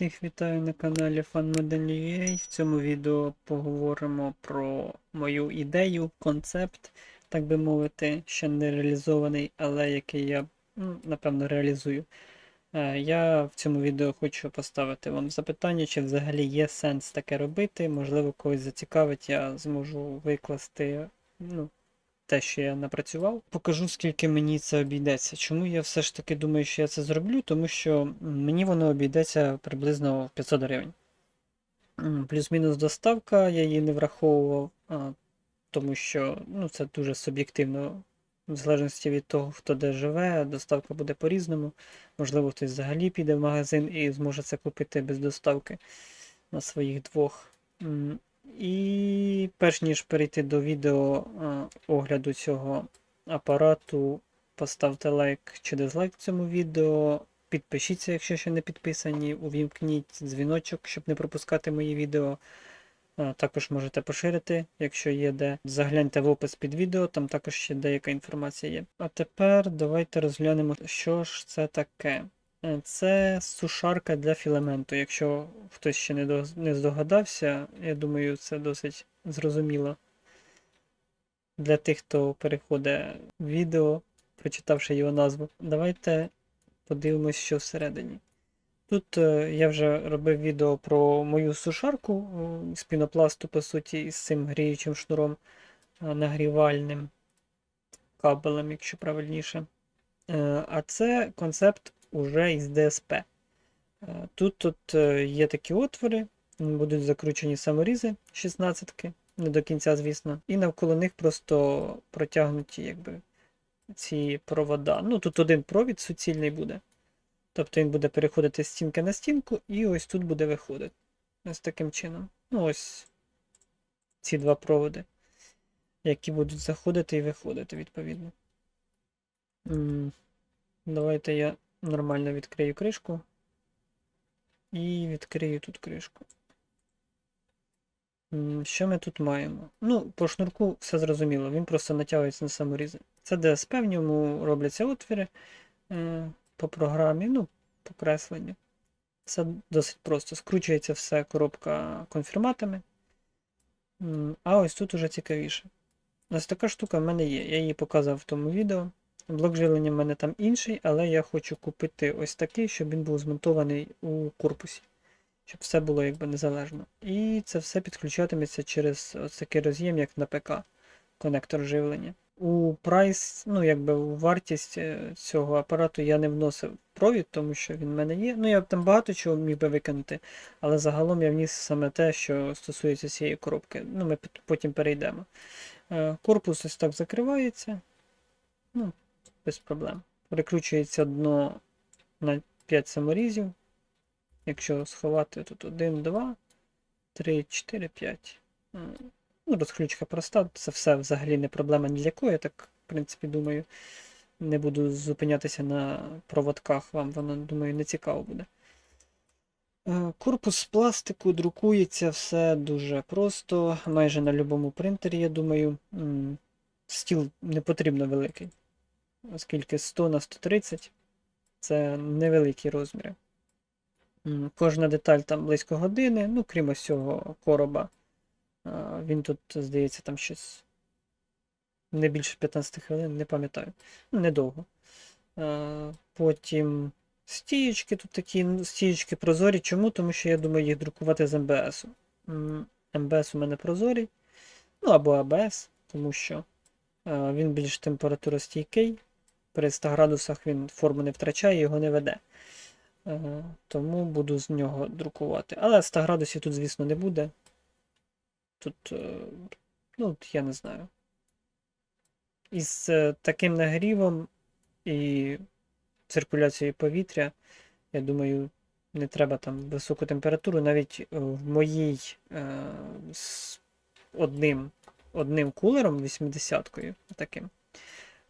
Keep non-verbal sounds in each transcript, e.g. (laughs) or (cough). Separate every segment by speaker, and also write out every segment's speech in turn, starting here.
Speaker 1: Всіх вітаю на каналі FunModel.ua. В цьому відео поговоримо про мою ідею, концепт, так би мовити, ще не реалізований, але який я ну, напевно реалізую. Е, Я в цьому відео хочу поставити вам запитання, чи взагалі є сенс таке робити. Можливо, когось зацікавить, я зможу викласти ну, те, що я напрацював. Покажу, скільки мені це обійдеться. Чому я все ж таки думаю, що я це зроблю? Тому що мені воно обійдеться приблизно 500 гривень. Плюс-мінус доставка, я її не враховував, тому що ну, це дуже суб'єктивно. В залежності від того, хто де живе, доставка буде по-різному. Можливо, хтось взагалі піде в магазин і зможе це купити без доставки на своїх двох. І перш ніж перейти до відео огляду цього апарату, поставте лайк чи дизлайк цьому відео. Підпишіться, якщо ще не підписані, увімкніть дзвіночок, щоб не пропускати мої відео. Також можете поширити, якщо є де. Загляньте в опис під відео, там також ще деяка інформація є. А тепер давайте розглянемо, що ж це таке. Е, Це сушарка для філаменту. Якщо хтось ще не не здогадався, я думаю, це досить зрозуміло. Для тих, хто переходить відео, прочитавши його назву. Давайте подивимось, що всередині. Тут е, я вже робив відео про мою сушарку е, з пінопласту, по суті, із цим гріючим шнуром е, нагрівальним кабелем, якщо правильніше. Е, А це концепт уже із DSP. Е, Тут, тут е, є такі отвори, будуть закручені саморізи 16-ки, не до кінця, звісно, і навколо них просто протягнуті якби, ці провода. Ну, тут один провід суцільний буде. Тобто він буде переходити з стінки на стінку, і ось тут буде виходити. Ось таким чином. Ну, ось ці два проводи, які будуть заходити і виходити, відповідно. Давайте я нормально відкрию кришку. І відкрию тут кришку. Що ми тут маємо? Ну, по шнурку все зрозуміло, він просто натягується на саморізи. Це DSP, в ньому робляться отвіри е, по програмі, ну, по кресленню. Це досить просто. Скручується все коробка конфірматами. А ось тут уже цікавіше. Ось така штука в мене є. Я її показував в тому відео. Блок живлення в мене там інший, але я хочу купити ось такий, щоб він був змонтований у корпусі. Щоб все було якби незалежно. І це все підключатиметься через ось такий роз'єм, як на ПК, конектор живлення. У прайс, ну якби у вартість е, цього апарату я не вносив провід, тому що він в мене є. Ну я б там багато чого міг би викинути, але загалом я вніс саме те, що стосується цієї коробки. Ну, ми потім перейдемо. Е, Корпус ось так закривається. Ну, без проблем. Прикручується дно на 5 саморізів. Якщо сховати тут 1, 2, 3, 4, 5. Ну, розключка проста, це все взагалі не проблема ні для кого, я так, в принципі, думаю. Не буду зупинятися на проводках, вам воно, думаю, не цікаво буде. Е, Корпус з пластику друкується все дуже просто, майже на будь-якому принтері, я думаю. Стіл не потрібно великий, оскільки 100 на 130 це невеликі розміри. Кожна деталь там близько години, ну, крім ось цього короба. Він тут, здається, там щось не більше 15 хвилин, не пам'ятаю. Ну, недовго. Потім стієчки тут такі, ну, стієчки прозорі. Чому? Тому що я думаю їх друкувати з МБС. МБС у мене прозорий. Ну або АБС, тому що він більш температуростійкий. При 100 градусах він форму не втрачає, його не веде. Е, Тому буду з нього друкувати. Але 100 градусів тут, звісно, не буде. Тут, е, ну, я не знаю. Із е, таким нагрівом і циркуляцією повітря, я думаю, не треба там високу температуру. Навіть в моїй з одним, одним кулером, 80-кою, таким,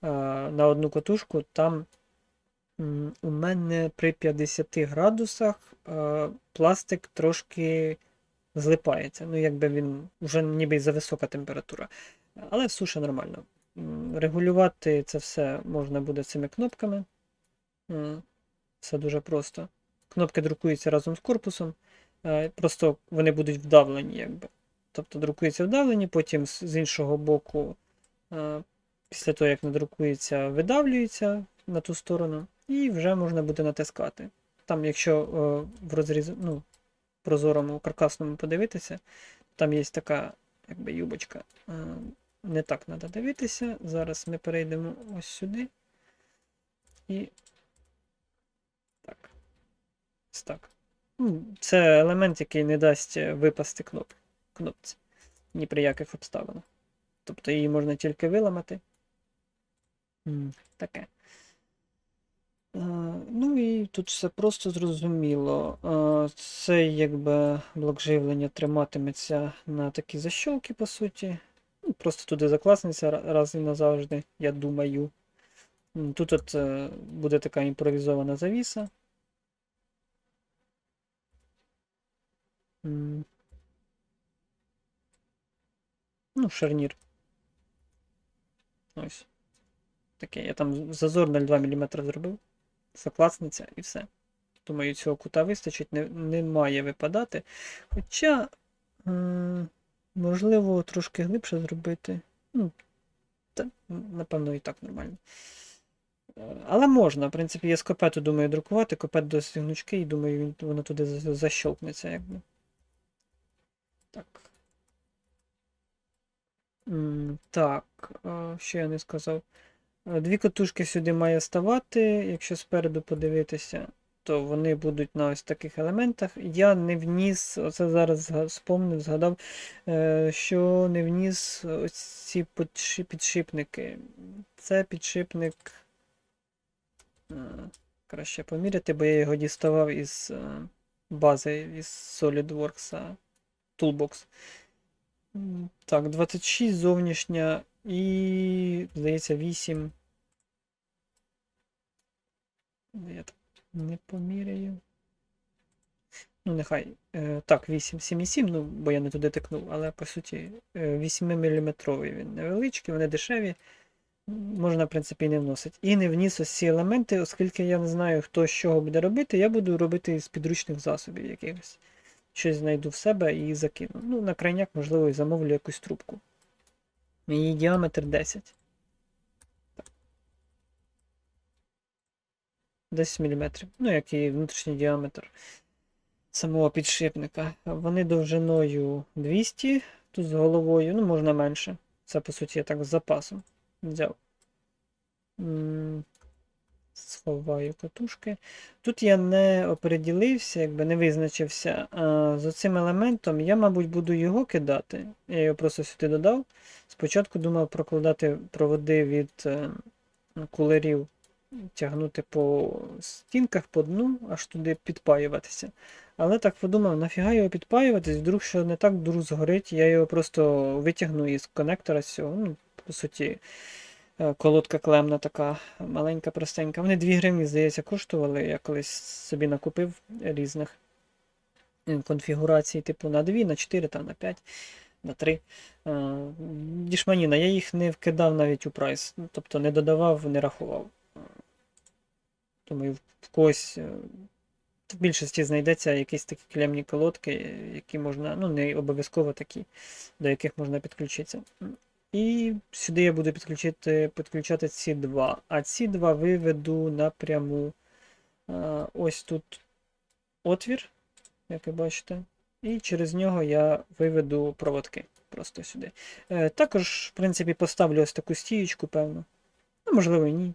Speaker 1: на одну катушку, там у мене при 50 градусах е, пластик трошки злипається. Ну, якби він вже ніби за висока температура. Але в суші нормально. Регулювати це все можна буде цими кнопками. Все дуже просто. Кнопки друкуються разом з корпусом, е, просто вони будуть вдавлені, якби. Тобто друкуються вдавлені, потім з іншого боку, е, після того, як надрукується, видавлюється на ту сторону, і вже можна буде натискати. Там, якщо е, в розріз, ну, прозорому каркасному подивитися, там є така якби юбочка. Е, Не так треба дивитися. Зараз ми перейдемо ось сюди. І так. Ось так. Ну, Це елемент, який не дасть е, випасти кноп... кнопці. Ні при яких обставинах. Тобто її можна тільки виламати. Таке. Е, Ну і тут все просто зрозуміло. Е, Цей якби блок живлення триматиметься на такій защолці, по суті. Ну, Просто туди закласнеться раз і назавжди, я думаю. Тут от е, буде така імпровізована завіса. Ну, шарнір. Ось. Таке. Я там зазор 0,2 мм зробив. Закласниця і все. Думаю, цього кута вистачить, не, не має випадати. Хоча, можливо, трошки глибше зробити. Ну, та, напевно, і так нормально. Е, Але можна, в принципі, я з копету думаю друкувати, копет досить гнучкий, і думаю, воно туди за- защолкнеться, якби. Так. Так, е, що я не сказав. Е, Дві катушки сюди має ставати. Якщо спереду подивитися, то вони будуть на ось таких елементах. Я не вніс, оце зараз спомнив, згадав, е, що не вніс ось ці підшипники. Це підшипник. е, Краще поміряти, бо я його діставав із бази із SolidWorks Toolbox. Так, 26 зовнішня і, здається, 8. Я так не поміряю. Ну, нехай. Е, так, 8, 7,7, ну, бо я не туди тикнув, але по суті 8 мм він невеличкий, вони дешеві. Можна, в принципі, і не вносити. І не вніс ось ці елементи, оскільки я не знаю, хто з чого буде робити, я буду робити з підручних засобів якихось. Щось знайду в себе і закину. Ну, на крайняк, можливо, і замовлю якусь трубку. Її діаметр 10. 10 мм. Ну, як і внутрішній діаметр самого підшипника. Вони довжиною 200, тут з головою, ну, можна менше. Це, по суті, я так з запасом взяв. Сховаю катушки. Тут я не оприділився, якби не визначився а, з оцим елементом. Я, мабуть, буду його кидати. Я його просто сюди додав. Спочатку думав прокладати проводи від е, кулерів, тягнути по стінках, по дну, аж туди підпаюватися. Але так подумав, нафіга його підпаюватись, вдруг що не так вдруг згорить, я його просто витягну із коннектора з цього. Ну, по суті, е, колодка клемна така маленька, простенька. Вони 2 гривні, здається, коштували. Я колись собі накупив різних е, конфігурацій, типу на 2, на 4, там, на 5, на 3. Е, Дішманіна, я їх не вкидав навіть у прайс, ну, тобто не додавав, не рахував. Е, Думаю, в когось. е, в більшості знайдеться якісь такі клемні колодки, які можна, ну не обов'язково такі, до яких можна підключитися. І сюди я буду підключити, підключати ці два. А ці два виведу напряму. Ось тут отвір, як ви бачите. І через нього я виведу проводки просто сюди. Е, також, в принципі, поставлю ось таку стіючку, певно. Ну, можливо, і ні.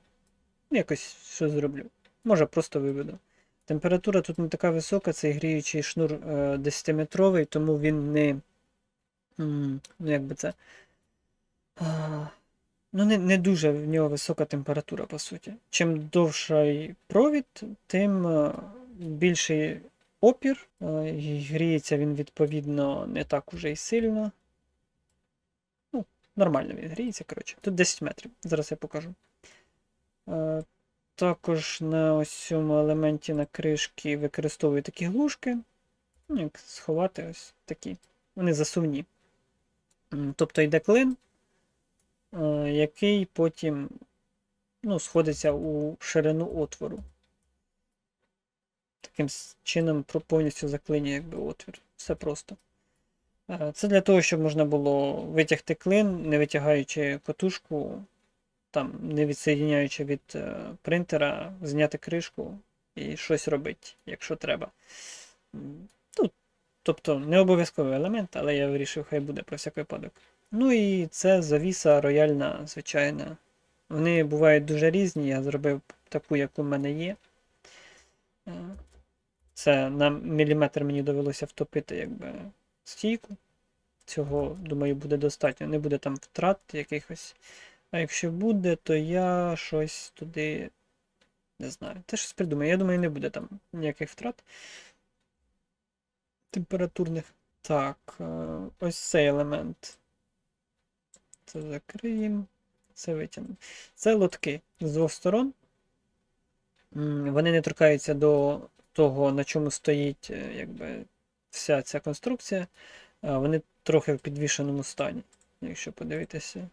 Speaker 1: Якось що зроблю. Може, просто виведу. Температура тут не така висока, цей гріючий шнур е, 10-метровий, тому він не. Ну, як би це. А, ну, не, не дуже в нього висока температура, по суті. Чим довший провід, тим е, більший опір. е, Гріється він, відповідно, не так уже і сильно. Ну, нормально він гріється, коротше. Тут 10 метрів. Зараз я покажу. Е, також на ось цьому елементі на кришки використовую такі глушки. Ну, як сховати ось такі. Вони засувні. Тобто йде клин, е, який потім ну, сходиться у ширину отвору. таким чином повністю заклинює якби, отвір. Все просто. Е, Це для того, щоб можна було витягти клин, не витягаючи катушку, там, не відсоєдняючи від е, принтера, зняти кришку і щось робити, якщо треба. Ну, тобто не обов'язковий елемент, але я вирішив, хай буде про всяк випадок. Ну і це завіса рояльна, звичайна. Вони бувають дуже різні, я зробив таку, як у мене є. Е, Це на міліметр мені довелося втопити якби, стійку. Цього, думаю, буде достатньо. Не буде там втрат якихось. А якщо буде, то я щось туди. Не знаю. Те щось придумаю. Я думаю, не буде там ніяких втрат температурних. Так, е, ось цей елемент. Це закриємо. Це витягнемо. Це лотки з двох сторон. Вони не торкаються до того, на чому стоїть е, якби, вся ця конструкція. Вони трохи в підвішеному стані, якщо подивитися.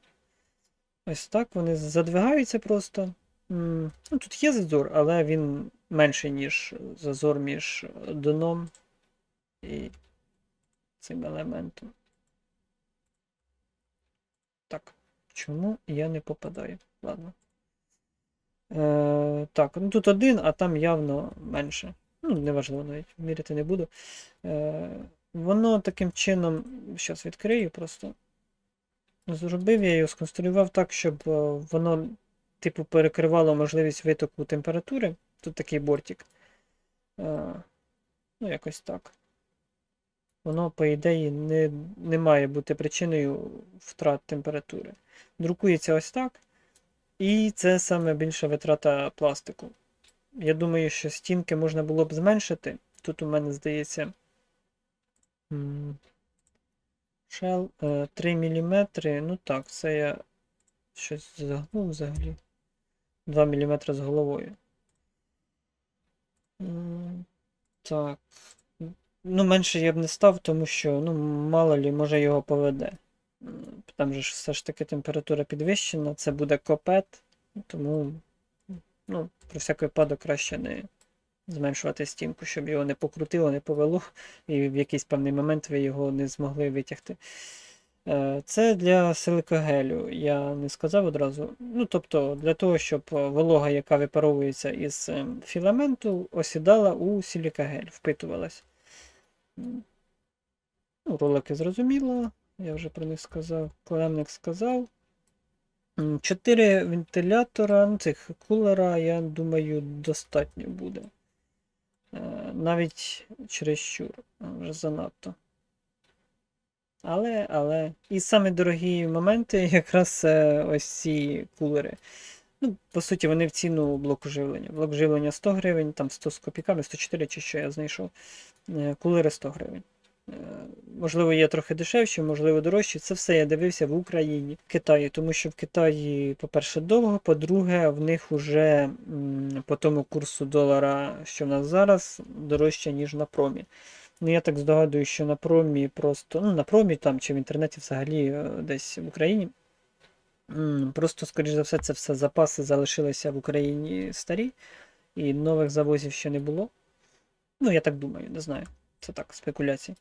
Speaker 1: Ось так вони задвигаються просто. Ну, тут є зазор, але він менший, ніж зазор між доном і цим елементом. Так, чому я не попадаю? Ладно. Е, так, ну тут один, а там явно менше. Ну, неважливо навіть, міряти не буду. Е, воно таким чином, зараз відкрию просто. Зробив я його, сконструював так, щоб е, воно, типу, перекривало можливість витоку температури. Тут такий бортик. Е, ну, якось так. Воно, по ідеї, не, не має бути причиною втрат температури. Друкується ось так. І це саме більша витрата пластику. Я думаю, що стінки можна було б зменшити. Тут у мене здається. Шел 3 мм. Ну так, це я щось загнув взагалі. 2 мм з головою. Так. Ну, менше я б не став, тому що, ну, мало лі, може його поведе. Там же ж все ж таки температура підвищена, це буде копет, тому, ну, про всяк випадок краще не зменшувати стінку, щоб його не покрутило, не повело, і в якийсь певний момент ви його не змогли витягти. Е, Це для силикогелю, я не сказав одразу. Ну, тобто, для того, щоб волога, яка випаровується із е, філаменту, осідала у силікагель, впитувалась. Ну, ролики зрозуміло, я вже про них сказав. Клемник сказав. Чотири вентилятора, ну, цих кулера, я думаю, достатньо буде. Е, Навіть чересчур, е, вже занадто. Але, але. І самі дорогі моменти (laughs) якраз ось ці кулери. Ну, по суті, вони в ціну блоку живлення. Блок живлення 100 гривень, там 100 з копійками, 104 чи що я знайшов. Е, Кулери 100 гривень. Можливо, є трохи дешевші, можливо, дорожчі. Це все я дивився в Україні, в Китаї, тому що в Китаї, по-перше, довго, по-друге, в них уже по тому курсу долара, що в нас зараз, дорожче, ніж на промі. Ну, я так здогадую, що на промі просто, ну, на промі там чи в інтернеті взагалі е, десь в Україні. Просто, скоріш за все, це все запаси залишилися в Україні старі, і нових завозів ще не було. Ну, я так думаю, не знаю. Це так, спекуляції.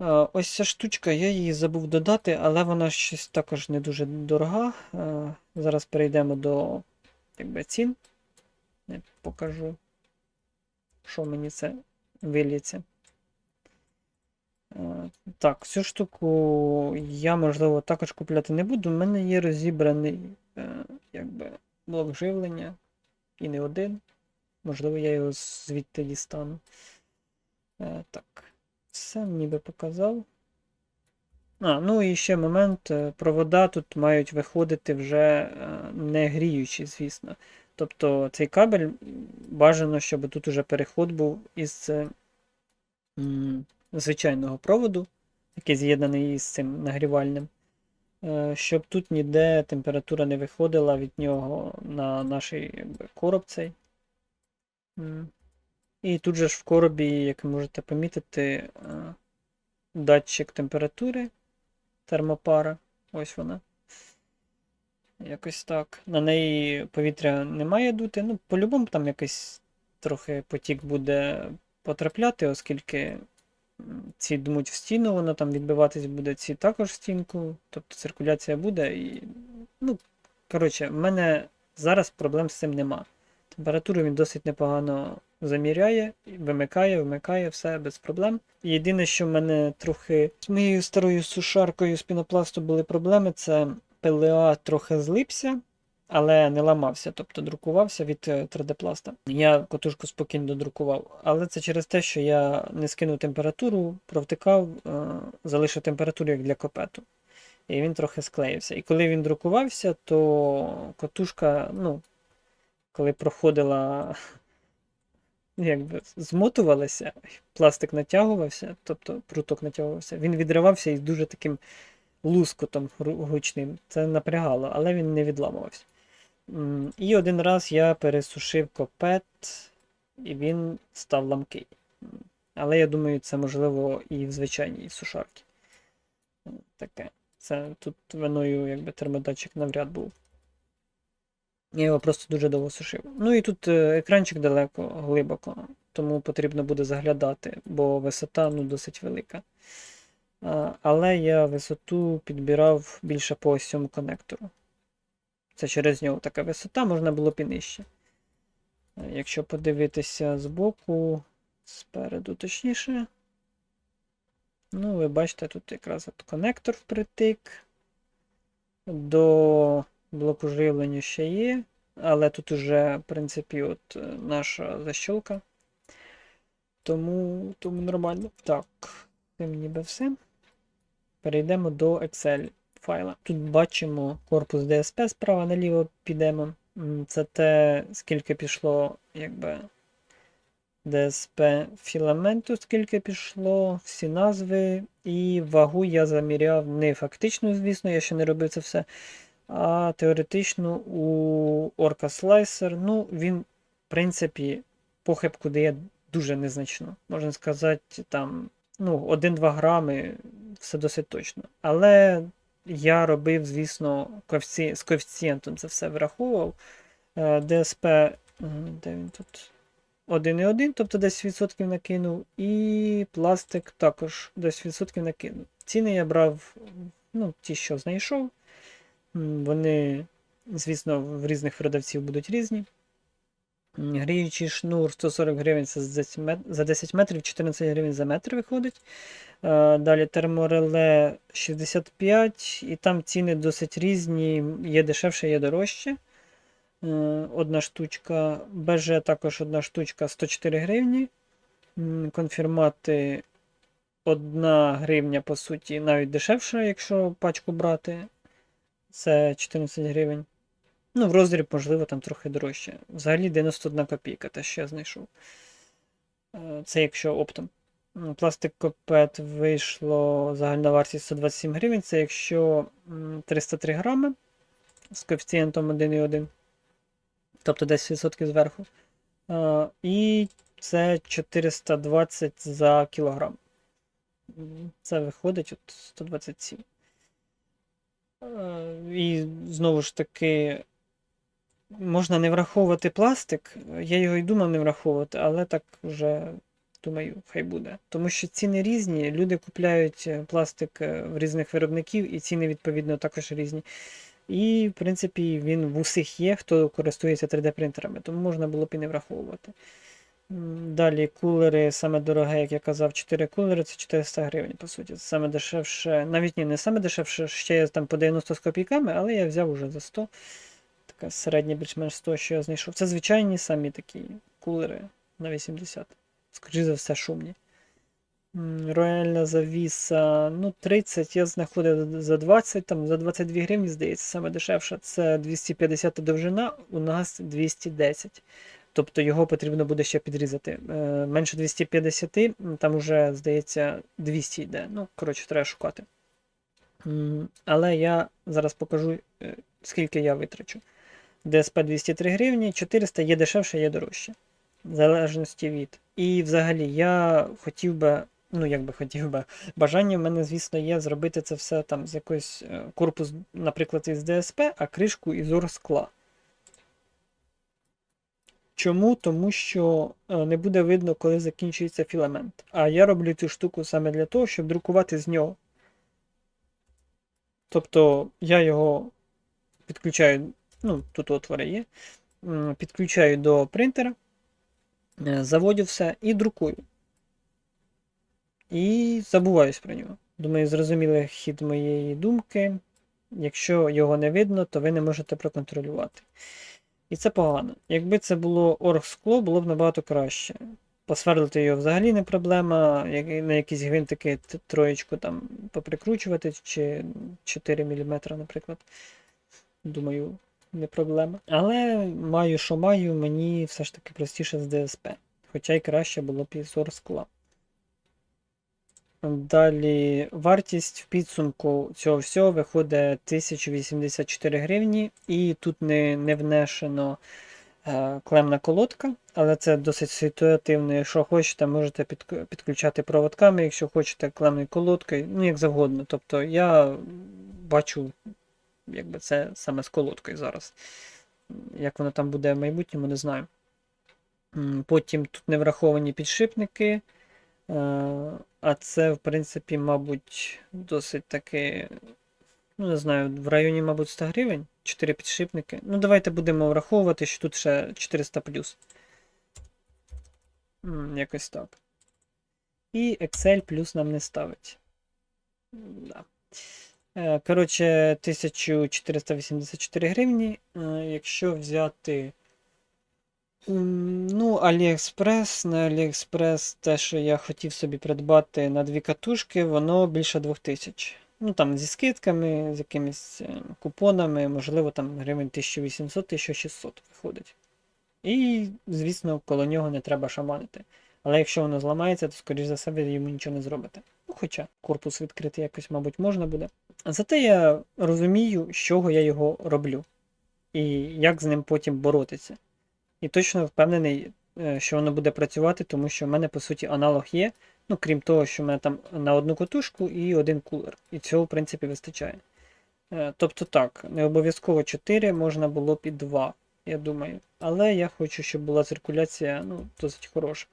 Speaker 1: Е, Ось ця штучка, я її забув додати, але вона щось також не дуже дорога. Е, Зараз перейдемо до якби, цін. Я покажу, що мені це виліться. Е, Так, цю штуку я, можливо, також купляти не буду. У мене є розібраний якби, блок живлення і не один. Можливо, я його звідти дістану. Е, Так, все ніби показав. А, ну і ще момент. е, Провода тут мають виходити вже е, не гріючі, звісно. Тобто цей кабель бажано, щоб тут уже переход був із звичайного проводу, який з'єднаний із цим нагрівальним. Щоб тут ніде температура не виходила від нього на наш якби, короб цей. М. І тут же ж в коробі, як можете помітити, е, датчик температури, термопара. Ось вона. Якось так. На неї повітря не має дути. Ну, по-любому там якийсь трохи потік буде потрапляти, оскільки ці дмуть в стіну, воно там відбиватись буде, ці також в стінку, тобто циркуляція буде. І, ну, коротше, в мене зараз проблем з цим нема. Температуру він досить непогано заміряє, вимикає, вмикає, все без проблем. Єдине, що в мене трохи з моєю старою сушаркою з пінопласту були проблеми, це ПЛА трохи злипся, але не ламався, тобто друкувався від е, 3D-пласта. Я котушку спокійно додрукував, але це через те, що я не скинув температуру, провтикав, е, залишив температуру як для копету. І він трохи склеївся. І коли він друкувався, то котушка, ну, коли проходила, якби змотувалася, пластик натягувався, тобто пруток натягувався, він відривався із дуже таким лускотом гучним. Це напрягало, але він не відламувався. І один раз я пересушив копет, і він став ламкий. Але я думаю, це можливо і в звичайній сушарці. Таке. Це тут виною якби термодатчик навряд був. Я його просто дуже довго сушив. Ну і тут е, екранчик далеко, глибоко, тому потрібно буде заглядати, бо висота ну, досить велика. Але я висоту підбирав більше по ось цьому конектору. Це через нього така висота, можна було б і нижче. Е, Якщо подивитися збоку, спереду точніше. Ну, ви бачите, тут якраз от конектор впритик. До блоку живлення ще є, але тут уже, в принципі, от е, наша защолка. Тому, тому нормально. Так, це ніби все. Перейдемо до Excel файла. Тут бачимо корпус DSP справа наліво підемо. Це те, скільки пішло, якби. DSP філаменту, скільки пішло, всі назви і вагу я заміряв не фактично, звісно, я ще не робив це все. А теоретично у Orca Slicer, ну, він, в принципі, похибку дає дуже незначно. Можна сказати, там, ну, 1-2 грами, все досить точно. Але я робив, звісно, коефіці... з коефіцієнтом це все враховував. Е, м, де він тут? 1,1, тобто 10% накинув, і пластик також 10% накинув. Ціни я брав, ну, ті, що знайшов. Вони, звісно, в різних продавців будуть різні. Гріючий шнур 140 гривень за 10 мет- за 10 метрів, 14 гривень за метр виходить. Е, Далі термореле 65, і там ціни досить різні, є дешевше, є дорожче. Е, Одна штучка. БЖ також одна штучка 104 гривні. Конфірмати 1 гривня, по суті, навіть дешевше, якщо пачку брати. Це 14 гривень. Ну, в роздріб, можливо, там трохи дорожче. Взагалі 91 копійка, те, що я знайшов. Е, Це якщо оптом. М, Пластик копет вийшло загальна вартість 127 гривень. Це якщо 303 грами з коефіцієнтом 1,1 тобто 10% зверху. І це 420 за кілограм. Це виходить от 127. Е, І знову ж таки, можна не враховувати пластик. Я його і думав не враховувати, але так вже думаю, хай буде. Тому що ціни різні, люди купляють е, пластик е, в різних виробників, і ціни, відповідно, також різні. І, в принципі, він в усіх є, хто користується 3D-принтерами, тому можна було б і не враховувати. Далі кулери, саме дороге, як я казав, 4 кулери це 400 гривень, по суті. Це саме дешевше, навіть ні, не саме дешевше, ще є там по 90 з копійками, але я взяв уже за 100. Така середня більш-менш 100, що я знайшов. Це звичайні самі такі кулери на 80. Скоріше за все, шумні. Рояльна завіса, ну 30 я знаходив за 20, там за 22 гривні, здається, саме дешевше. Це 250 довжина, у нас 210. Тобто його потрібно буде ще підрізати. Е, менше 250, м, там уже, здається, 200 йде. Ну, коротше, треба шукати. Але я зараз покажу, е, скільки я витрачу. DSP 203 гривні, 400 є дешевше, є дорожче. В залежності від. І взагалі я хотів би, ну як би хотів би, бажання в мене, звісно, є зробити це все там з якоїсь е, корпус, наприклад, із DSP, а кришку із оргскла. Чому? Тому що е, не буде видно, коли закінчується філамент. А я роблю цю штуку саме для того, щоб друкувати з нього. Тобто я його підключаю, ну, тут отвори є, підключаю до принтера, е, заводю все і друкую. І забуваюсь про нього. Думаю, зрозуміли хід моєї думки. Якщо його не видно, то ви не можете проконтролювати. І це погано. Якби це було оргскло, було б набагато краще. Посверлити його взагалі не проблема, як- на якісь гвинтики троєчку там поприкручувати, чи 4 мм, наприклад. Думаю, не проблема. Але маю, що маю, мені все ж таки простіше з ДСП. Хоча й краще було б із оргскла. Далі вартість в підсумку цього всього виходить 1084 гривні, і тут не, не внесено е, клемна колодка, але це досить ситуативно. Якщо хочете, можете під, підключати проводками, якщо хочете клемною колодкою, ну як завгодно. Тобто я бачу, якби це саме з колодкою зараз. Як воно там буде в майбутньому, не знаю. Потім тут не враховані підшипники. Е, А це, в принципі, мабуть, досить таки, ну, не знаю, в районі, мабуть, 100 гривень. 4 підшипники. Ну, давайте будемо враховувати, що тут ще 400 плюс. Якось так. І Excel плюс нам не ставить. Да. Е, Коротше, 1484 гривні. Е, Якщо взяти. Ну, AliExpress, на AliExpress те, що я хотів собі придбати на дві катушки, воно більше 2000. Ну там зі скидками, з якимись е, купонами, можливо, там гривень 1800-1600 виходить. І, звісно, коло нього не треба шаманити. Але якщо воно зламається, то, скоріш за все, ви йому нічого не зробите. Ну, хоча корпус відкрити якось, мабуть, можна буде. Зате я розумію, з чого я його роблю, і як з ним потім боротися. І точно впевнений, е, що воно буде працювати, тому що в мене, по суті, аналог є. Ну, крім того, що в мене там на одну катушку і один кулер. І цього, в принципі, вистачає. Е, Тобто так, не обов'язково 4, можна було б і 2, я думаю. Але я хочу, щоб була циркуляція ну, досить хороша.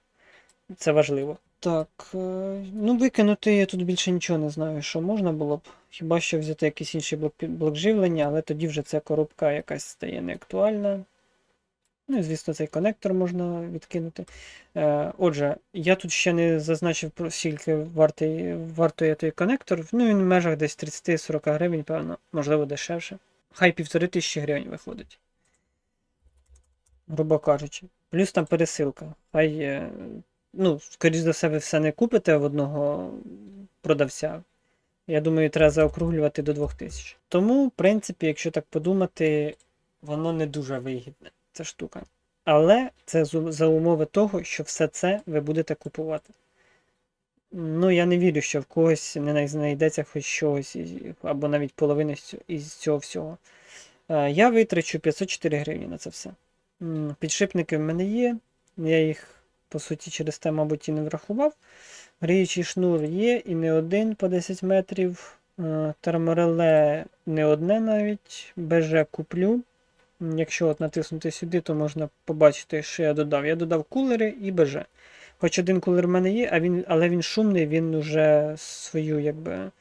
Speaker 1: Це важливо. Так, е, ну викинути я тут більше нічого не знаю, що можна було б. Хіба що взяти якийсь інший блок, блок живлення, але тоді вже ця коробка якась стає неактуальна. Ну і звісно, цей конектор можна відкинути. Е, Отже, я тут ще не зазначив скільки вартий, вартує той конектор. Ну він в межах десь 30-40 гривень, певно, можливо, дешевше. Хай півтори тисячі гривень виходить. Грубо кажучи. Плюс там пересилка. Хай, е, ну, скоріш за все, ви все не купите в одного продавця. Я думаю, треба заокруглювати до 2000. Тому, в принципі, якщо так подумати, воно не дуже вигідне, ця штука. Але це за умови того, що все це ви будете купувати. Ну, я не вірю, що в когось не знайдеться хоч щось, або навіть половина із цього всього. Е, Я витрачу 504 гривні на це все. Підшипники в мене є. Я їх, по суті, через те, мабуть, і не врахував. Гріючий шнур є і не один по 10 метрів. Е, Термореле не одне навіть. БЖ куплю. Якщо от натиснути сюди, то можна побачити, що я додав. Я додав кулери і БЖ. Хоч один кулер в мене є, а він, але він шумний, він вже свою якби,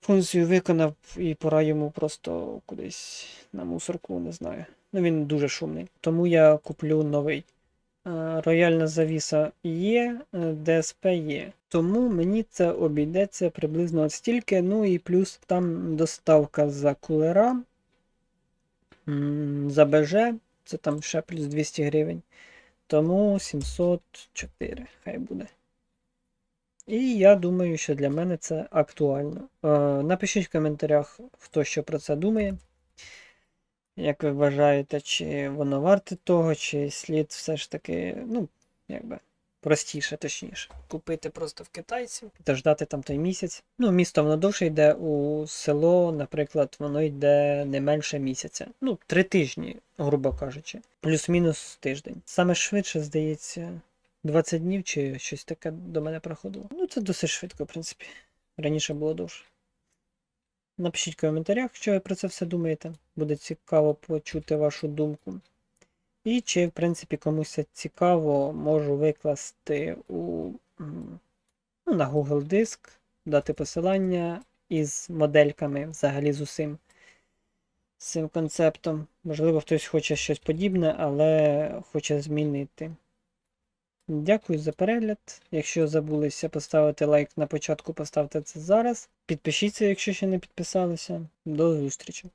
Speaker 1: функцію виконав і пора йому просто кудись на мусорку, не знаю. Ну він дуже шумний. Тому я куплю новий. Е, Рояльна завіса є, е, ДСП є. Тому мені це обійдеться приблизно от стільки. Ну і плюс там доставка за кулера, за БЖ, це там ще плюс 200 гривень. Тому 704 хай буде. І я думаю, що для мене це актуально. Е, напишіть в коментарях, хто що про це думає. Як ви вважаєте, чи воно варте того, чи слід все ж таки, ну, якби простіше, точніше, купити просто в китайців та ждати там той місяць. Ну, місто воно довше йде, у село, наприклад, воно йде не менше місяця. Ну, три тижні, грубо кажучи, плюс-мінус тиждень. Саме швидше, здається, 20 днів чи щось таке до мене проходило. Ну, це досить швидко, в принципі. Раніше було довше. Напишіть в коментарях, що ви про це все думаєте. Буде цікаво почути вашу думку. І чи, в принципі, комусь цікаво, можу викласти у, ну, на Google Диск, дати посилання із модельками, взагалі з усім з цим концептом. Можливо, хтось хоче щось подібне, але хоче змінити. Дякую за перегляд. Якщо забулися поставити лайк на початку, поставте це зараз. Підпишіться, якщо ще не підписалися. До зустрічі!